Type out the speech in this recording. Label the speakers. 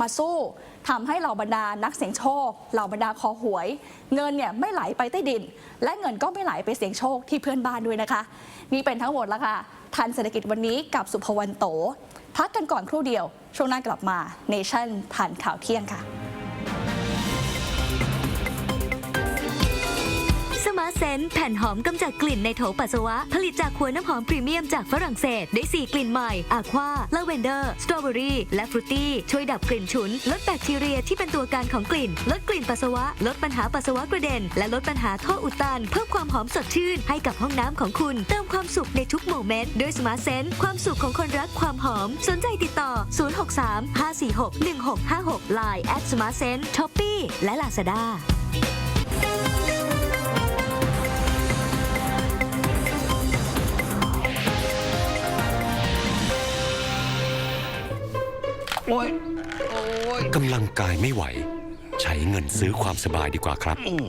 Speaker 1: มาสู้ทำให้เหล่าบรรดานักเสี่ยงโชค เหล่าบรรดาคอหวย เงินเนี่ยไม่ไหลไปใต้ดิน และเงินก็ไม่ไหลไปเสี่ยงโชคที่เพื่อนบ้านด้วยนะคะ นี่เป็นทั้งหมดแล้วค่ะทันเศรษฐกิจวันนี้กับสุภวรรณโต พักกันก่อนครู่เดียว ช่วงหน้ากลับมาเนชั่นผ่านข่าวเที่ยงค่ะ
Speaker 2: สมาร์ทเซนแผ่นหอมกำจัดกลิ่นในโถปัสสาวะ ผลิตจากขวดน้ำหอมพรีเมียมจากฝรั่งเศส ได้ 4 กลิ่นใหม่อะควาลาเวนเดอร์ สตรอเบอรี่ และฟรุตตี้ ช่วยดับกลิ่นฉุน ลดแบคทีเรียที่เป็นตัวการของกลิ่น ลดกลิ่นปัสสาวะ ลดปัญหาปัสสาวะกระเด็น และลดปัญหาท่ออุดตัน เพิ่มความหอมสดชื่นให้กับห้องน้ำของคุณ เติมความสุขในทุกโมเมนต์ด้วยสมาร์ทเซนความสุขของคนรักความหอม สนใจติดต่อ 063 546 1656 Line at Smart Sense Shopee และ Lazada
Speaker 3: โอ้ยโอ้ย
Speaker 4: กำลังกายไม่ไหว ใช้เงินซื้อความสบายดีกว่าครับ
Speaker 3: อืม